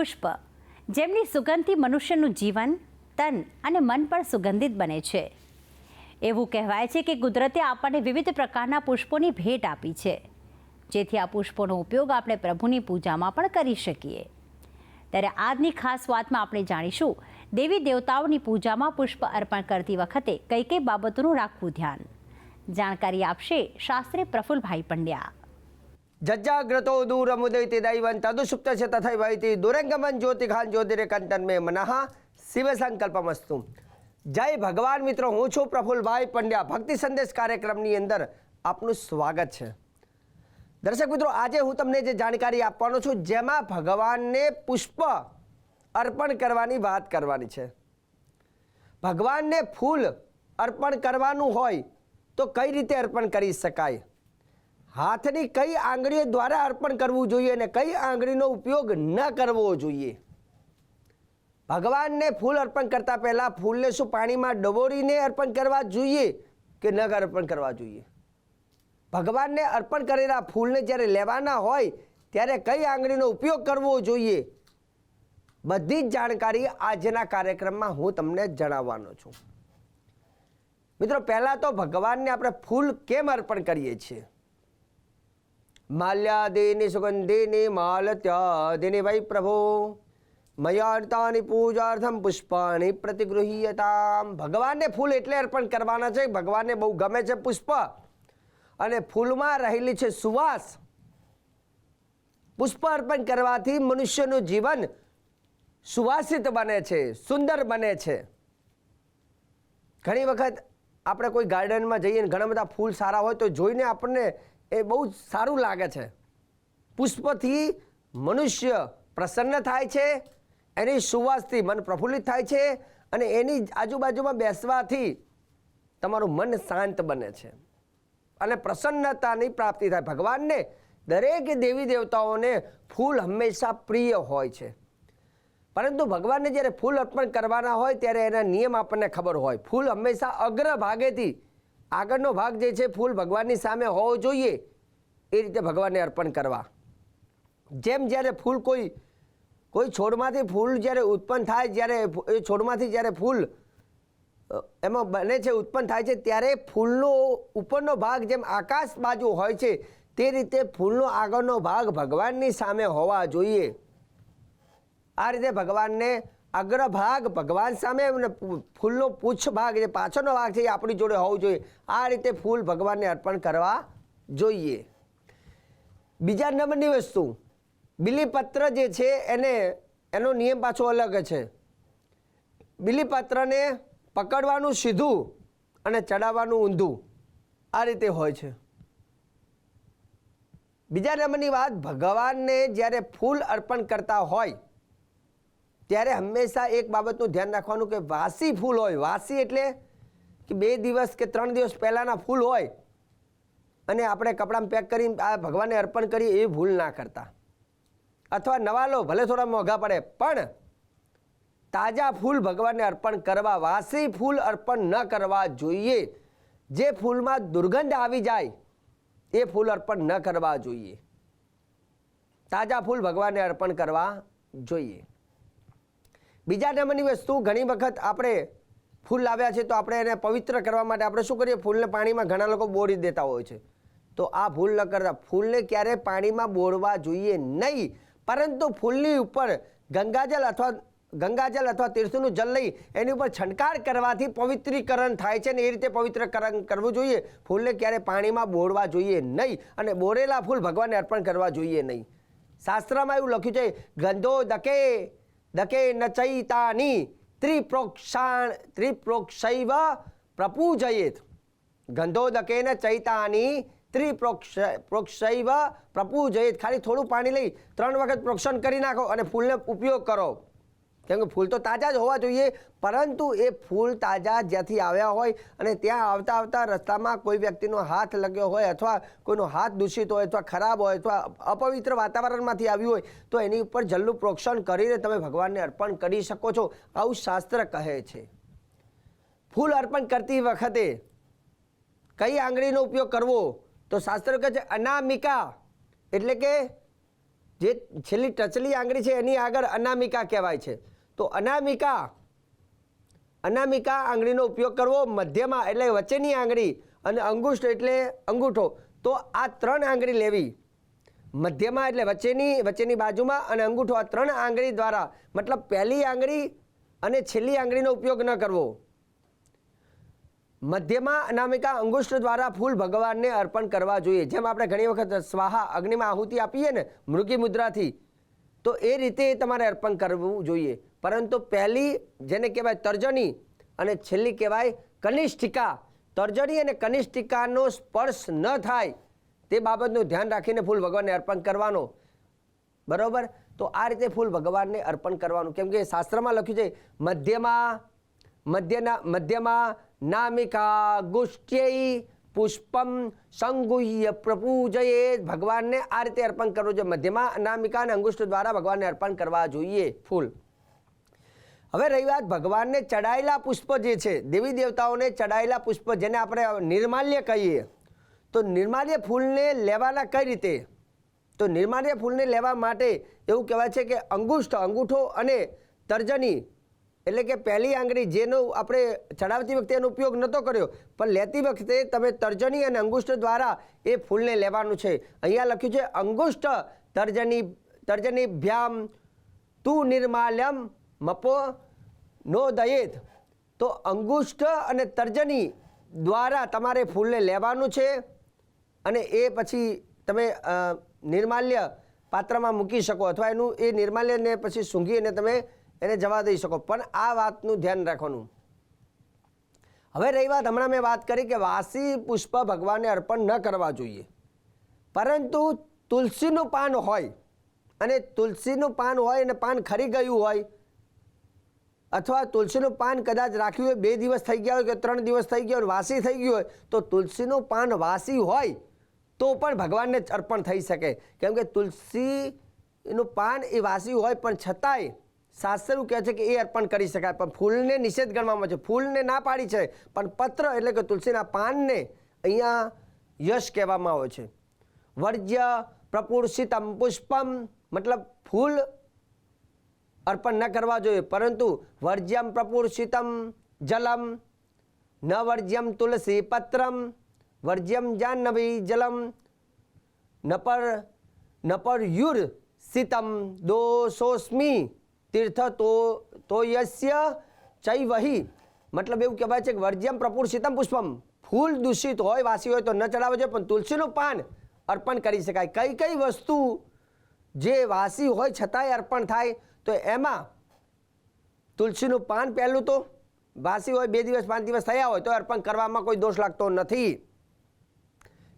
પુષ્પ, જેમની સુગંધથી મનુષ્યનું જીવન, તન અને મન પણ સુગંધિત બને છે. એવું કહેવાય છે કે કુદરતે આપણને વિવિધ પ્રકારના પુષ્પોની ભેટ આપી છે. જેથી આ પુષ્પોનો ઉપયોગ આપણે પ્રભુની પૂજામાં પણ કરી શકીએ. ત્યારે આજની ખાસ વાતમાં આપણે જાણીશું, દેવી દેવતાઓની પૂજામાં પુષ્પ અર્પણ કરતી વખતે કઈ કઈ બાબતોનું રાખવું ધ્યાન? જાણકારી આપશે શાસ્ત્રી પ્રફુલભાઈ પંડ્યા. જજ્જાગ્રતો દૂરમુદયતિ દૈવં તદુસુપ્ત છે તથૈવૈતિ દુરંગમન જ્યોતિખાન જ્યોતિરેકંતન મે મનઃ શિવ સંકલ્પમસ્તુ જય ભગવાન મિત્રો હું છું પ્રફુલભાઈ પંડ્યા ભક્તિ સંદેશ કાર્યક્રમની અંદર આપનું સ્વાગત છે દર્શક મિત્રો આજે હું તમને જે જાણકારી આપવાનો છું જેમાં ભગવાનને પુષ્પ અર્પણ કરવાની વાત કરવાની છે ભગવાનને ફૂલ અર્પણ કરવાનું હોય તો કઈ રીતે અર્પણ કરી શકાય હાથની કઈ આંગળીઓ દ્વારા અર્પણ કરવું જોઈએ અને કઈ આંગળીનો ઉપયોગ ન કરવો જોઈએ? ભગવાનને ફૂલ અર્પણ કરતા પહેલા ફૂલને શું પાણીમાં ડબોરીને અર્પણ કરવા જોઈએ કે ન અર્પણ કરવા જોઈએ? ભગવાનને અર્પણ કરેલા ફૂલને જ્યારે લેવાના હોય, ત્યારે કઈ આંગળીનો ઉપયોગ કરવો જોઈએ? બધી જ જાણકારી આજના કાર્યક્રમમાં હું તમને જણાવવાનો છું. મિત્રો, પહેલાં તો ભગવાનને આપણે ફૂલ કેમ અર્પણ કરીએ છીએ? માલ્યાદિની સુગંધિની માલત્યાદિની વૈ પ્રભો મયાર્તાની પૂજાર્થમ પુષ્પાની પ્રતિગૃહીયતા ભગવાનને ફૂલ એટલે અર્પણ કરવાના છે, ભગવાનને બહુ ગમે છે પુષ્પ. અને ફૂલમાં રહેલી છે સુવાસ. પુષ્પ અર્પણ કરવાથી મનુષ્યનું જીવન સુવાસિત બને છે, સુંદર બને છે. ઘણી વખત આપણે કોઈ ગાર્ડનમાં જઈએ ઘણા બધા ફૂલ સારા હોય તો જોઈને આપણને એ બહુ જ સારું લાગે છે. પુષ્પથી મનુષ્ય પ્રસન્ન થાય છે, એની સુવાસથી મન પ્રફુલ્લિત થાય છે અને એની આજુબાજુમાં બેસવાથી તમારું મન શાંત બને છે. અને પ્રસન્નતાની પ્રાપ્તિ થાય. ભગવાનને દરેક દેવી દેવતાઓને ફૂલ હંમેશા પ્રિય હોય છે. પરંતુ ભગવાનને જ્યારે ફૂલ અર્પણ કરવાના હોય ત્યારે એના નિયમ આપણને ખબર હોય. ફૂલ હંમેશા અગ્ર ભાગેથી આગળનો ભાગ જે છે, ફૂલ ભગવાનની સામે હોવો જોઈએ. એ રીતે ભગવાનને અર્પણ કરવા. જેમ જ્યારે ફૂલ કોઈ કોઈ છોડમાંથી ફૂલ જ્યારે ઉત્પન્ન થાય, જ્યારે એ છોડમાંથી જ્યારે ફૂલ એમાં બને છે, ઉત્પન્ન થાય છે, ત્યારે ફૂલનો ઉપરનો ભાગ જેમ આકાશ બાજુ હોય છે, તે રીતે ફૂલનો આગળનો ભાગ ભગવાનની સામે હોવા જોઈએ. આ રીતે ભગવાનને અગ્રભાગ ભગવાન સામે ફૂલનો પૂછ ભાગ જે પાછળનો ભાગ છે એ આપણી જોડે હોવું જોઈએ. આ રીતે ફૂલ ભગવાનને અર્પણ કરવા જોઈએ. બીજા નંબરની વસ્તુ, બિલીપત્ર જે છે એને, એનો નિયમ પાછો અલગ છે. બિલીપત્રને પકડવાનું સીધું અને ચડાવવાનું ઊંધું. આ રીતે હોય છે. બીજા નંબરની વાત, ભગવાનને જ્યારે ફૂલ અર્પણ કરતા હોય ત્યારે હંમેશા એક બાબતનું ધ્યાન રાખવાનું કે વાસી ફૂલ હોય. વાસી એટલે કે બે દિવસ કે ત્રણ દિવસ પહેલાંના ફૂલ હોય અને આપણે કપડામાં પેક કરી આ ભગવાનને અર્પણ કરીએ એ ભૂલ ના કરતા. અથવા નવા લો, ભલે થોડા મોંઘા પડે, પણ તાજા ફૂલ ભગવાનને અર્પણ કરવા, વાસી ફૂલ અર્પણ ન કરવા જોઈએ. જે ફૂલમાં દુર્ગંધ આવી જાય, એ ફૂલ અર્પણ ન કરવા જોઈએ. તાજા ફૂલ ભગવાનને અર્પણ કરવા જોઈએ. બીજા નંબરની વસ્તુ, ઘણી વખત આપણે ફૂલ લાવ્યા છે તો આપણે એને પવિત્ર કરવા માટે આપણે શું કરીએ? ફૂલને પાણીમાં ઘણા લોકો બોળી દેતા હોય છે. તો આ ફૂલ ન કરતા. ફૂલને ક્યારે પાણીમાં બોળવા જોઈએ નહીં. પરંતુ ફૂલની ઉપર ગંગાજલ અથવા ગંગાજલ અથવા તીર્થનું જલ લઈ એની ઉપર છંટકાર કરવાથી પવિત્રીકરણ થાય છે ને એ રીતે પવિત્રકરણ કરવું જોઈએ. ફૂલને ક્યારે પાણીમાં બોળવા જોઈએ નહીં અને બોરેલા ફૂલ ભગવાનને અર્પણ કરવા જોઈએ નહીં. શાસ્ત્રમાં એવું લખ્યું છે, ગંધો દકે દકે નચૈતાની ત્રિપ્રોક્ષાણ ત્રિપ્રોક્ષૈવ પ્રપૂજયેત ગંધોદકેન ચૈતાની ત્રિપ્રોક્ષ પ્રોક્ષૈવ પ્રપૂજયેત ખાલી થોડું પાણી લઈ ત્રણ વખત પ્રોક્ષણ કરી નાખો અને ફૂલનો ઉપયોગ કરો કેમ કે ફૂલ તો તાજા જ હોવા જોઈએ, પરંતુ એ ફૂલ તાજા જ્યાંથી આવ્યા હોય અને ત્યાં આવતા આવતા રસ્તામાં કોઈ વ્યક્તિનો હાથ લગ્યો હોય અથવા કોઈનો હાથ દૂષિત હોય અથવા ખરાબ હોય અથવા અપવિત્ર વાતાવરણમાંથી આવ્યું હોય, તો એની ઉપર જલ્લું પ્રોક્ષણ કરીને તમે ભગવાનને અર્પણ કરી શકો છો. આવું શાસ્ત્ર કહે છે. ફૂલ અર્પણ કરતી વખતે કઈ આંગળીનો ઉપયોગ કરવો? તો શાસ્ત્ર કહે છે અનામિકા, એટલે કે જે છેલ્લી ટચલી આંગળી છે એની આગળ અનામિકા કહેવાય છે. તો અનામિકા અનામિકા આંગળીનો ઉપયોગ કરવો મધ્યમાં એટલે વચ્ચેની આંગળી અને અંગુષ્ઠ એટલે અંગૂઠો. તો આ ત્રણ આંગળી લેવી. મધ્યમાં એટલે વચ્ચેની વચ્ચેની બાજુમાં અને અંગૂઠો. આ ત્રણ આંગળી દ્વારા મતલબ પહેલી આંગળી અને છેલ્લી આંગળીનો ઉપયોગ ન કરવો. મધ્યમાં અનામિકા અંગુષ્ઠ દ્વારા ફૂલ ભગવાનને અર્પણ કરવા જોઈએ. જેમ આપણે ઘણી વખત સ્વાહા અગ્નિમાં આહુતિ આપીએ ને, મૃગી મુદ્રાથી તો એ રીતે તમારે અર્પણ કરવું જોઈએ. પરંતુ પહેલી જેને કહેવાય તર્જની અને છેલ્લી કહેવાય કનિષ્ઠિકા. તર્જની અને કનિષ્ઠિકાનો સ્પર્શ ન થાય તે બાબતનું ધ્યાન રાખીને ફૂલ ભગવાનને અર્પણ કરવાનો. બરાબર? તો આ રીતે ફૂલ ભગવાનને અર્પણ કરવાનું. કેમ કે શાસ્ત્રમાં લખ્યું છે, મધ્યમાં, મધ્યના, મધ્યમાં નામિકા ગુષ્ટ્યય પુષ્પમ સંગુહ્ય પ્રપૂજયે ભગવાનને આ રીતે અર્પણ કરવું જોઈએ. મધ્યમાં અનામિકા અને અંગુષ્ઠ દ્વારા ભગવાનને અર્પણ કરવા જોઈએ ફૂલ. હવે રહી વાત ભગવાનને ચડાયેલા પુષ્પ જે છે, દેવી દેવતાઓને ચડાયેલા પુષ્પ જેને આપણે નિર્માલ્ય કહીએ, તો નિર્માલ્ય ફૂલને લેવાના કઈ રીતે? તો નિર્માલ્ય ફૂલને લેવા માટે એવું કહેવાય છે કે અંગુષ્ઠ, અંગૂઠો અને તર્જની એટલે કે પહેલી આંગળી જેનો આપણે ચડાવતી વખતે એનો ઉપયોગ નહોતો કર્યો, પણ લેતી વખતે તમે તર્જની અને અંગુષ્ઠ દ્વારા એ ફૂલને લેવાનું છે. અહીંયા લખ્યું છે અંગુષ્ઠ તર્જની તર્જની ભ્યામ તું નિર્માલ્યમ મપો નો દયેત. તો અંગુષ્ઠ અને તર્જની દ્વારા તમારે ફૂલને લેવાનું છે અને એ પછી તમે નિર્માલ્ય પાત્રમાં મૂકી શકો અથવા એનું એ નિર્માલ્યને પછી સૂંઘીને તમે એને જવા દઈ શકો. પણ આ વાતનું ધ્યાન રાખવાનું. હવે રહી વાત, હમણાં મેં વાત કરી કે વાસી પુષ્પ ભગવાનને અર્પણ ન કરવા જોઈએ. પરંતુ તુલસીનું પાન હોય, અને તુલસીનું પાન હોય અને પાન ખરી ગયું હોય, અથવા તુલસીનું પાન કદાચ રાખ્યું હોય, બે દિવસ થઈ ગયા હોય કે ત્રણ દિવસ થઈ ગયા હોય વાસી થઈ ગયું હોય, તો તુલસીનું પાન વાસી હોય, તો પણ ભગવાનને અર્પણ થઈ શકે. કેમ કે તુલસીનું પાન એ વાસી હોય, પણ છતાંય શાસ્ત્ર એવું કહે છે કે એ અર્પણ કરી શકાય, પણ ફૂલને નિષેધ ગણવામાં છે. ફૂલને ના પાડી છે, પણ પત્ર એટલે કે તુલસીના પાનને અહીંયા યશ કહેવામાં આવે છે. વર્જ્ય પ્રપુરુષિતમ પુષ્પમ, મતલબ ફૂલ અર્પણ ન કરવા જોઈએ, પરંતુ વર્જ્યમ પ્રપુર્ષિતમ જલમ, ન વર્જ્યમ તુલસી પત્રમ, વર્જ્યમ જાહ્નવી જલમ નપર નપર યુર સિતમ દોષોસ્મી. તીર્થ તો તો યસ્ય ચૈવહી. મતલબ એવું કહેવાય છે કે વર્જ્યમ પ્રપુર્ષિતમ પુષ્પમ. ફૂલ દૂષિત હોય, વાસી હોય તો ન ચડાવવો જોઈએ, પણ તુલસીનું પાન અર્પણ કરી શકાય. કઈ કઈ વસ્તુ જે વાસી હોય છતાંય અર્પણ થાય, તો એમાં તુલસીનું પાન પહેલું તો વાસી હોય, બે દિવસ, પાંચ દિવસ થયા હોય, તો અર્પણ કરવામાં કોઈ દોષ લાગતો નથી.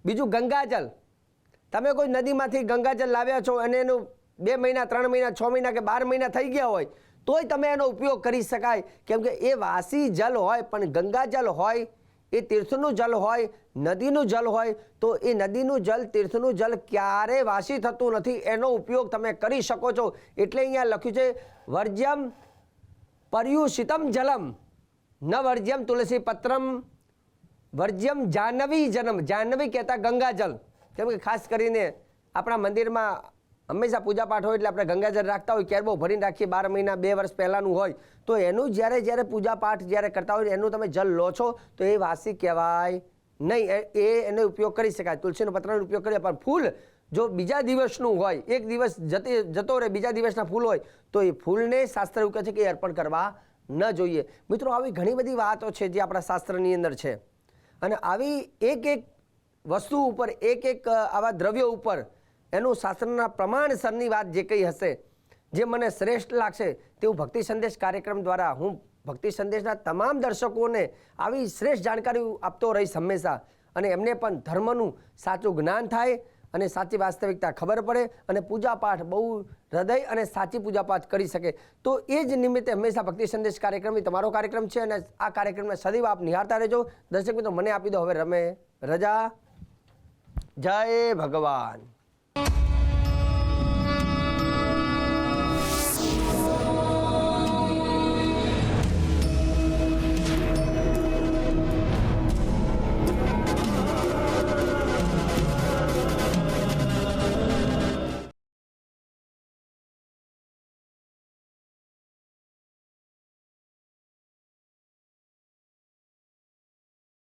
બીજું ગંગાજલ. તમે કોઈ નદીમાંથી ગંગાજલ લાવ્યા છો અને એનું બે મહિના, ત્રણ મહિના, છ મહિના કે બાર મહિના થઈ ગયા હોય, તોય તમે એનો ઉપયોગ કરી શકાય. કેમ કે એ વાસી જલ હોય, પણ ગંગાજલ હોય, એ તીર્થનું જલ હોય, નદીનું જલ હોય, તો એ નદીનું જલ, તીર્થનું જલ ક્યારે વાસી થતું નથી, એનો ઉપયોગ તમે કરી શકો છો. એટલે અહીંયા લખ્યું છે, વર્જ્યમ પર્યુષિતમ જલમ, ન વર્જ્યમ તુલસી પત્રમ, વર્જ્યમ જાહ્નવી જન્મ. જાહ્નવી કહેતા ગંગાજલ કેમ કે ખાસ કરીને આપણા મંદિરમાં હંમેશા પૂજાપાઠ હોય એટલે આપણે ગંગાજળ રાખતા હોય ક્યારે બહુ ભરીને રાખીએ, બાર મહિના, બે વર્ષ પહેલાંનું હોય, તો એનું જ્યારે જ્યારે પૂજા પાઠ જ્યારે કરતા હોય, એનું તમે જલ લો છો, તો એ વાસી કહેવાય નહીં. એ એનો ઉપયોગ કરી શકાય, તુલસીનો પત્રનો ઉપયોગ કરીએ, પણ ફૂલ જો બીજા દિવસનું હોય, એક દિવસ જતી, જતો રહે, બીજા દિવસના ફૂલ હોય, તો એ ફૂલને શાસ્ત્ર એવું કહે છે કે અર્પણ કરવા ન જોઈએ. મિત્રો, આવી ઘણી બધી વાતો છે જે આપણા શાસ્ત્રની અંદર છે. અને આવી એક એક વસ્તુ ઉપર, એક એક આવા દ્રવ્યો ઉપર એનું શાસ્ત્રના પ્રમાણસરની વાત જે કંઈ હશે, જે મને શ્રેષ્ઠ લાગશે, તેવું ભક્તિ સંદેશ કાર્યક્રમ દ્વારા હું ભક્તિ સંદેશના તમામ દર્શકોને આવી શ્રેષ્ઠ જાણકારી આપતો રહીશ હંમેશા. અને એમને પણ ધર્મનું સાચું જ્ઞાન થાય અને સાચી વાસ્તવિકતા ખબર પડે અને પૂજાપાઠ બહુ હૃદય અને સાચી પૂજાપાઠ કરી શકે. તો એ જ નિમિત્તે હંમેશા ભક્તિ સંદેશ કાર્યક્રમ એ તમારો કાર્યક્રમ છે અને આ કાર્યક્રમને સદૈવ આપ નિહાળતા રહેજો. દર્શક મિત્રો, મને આપી દો હવે રમે રજા. જય ભગવાન.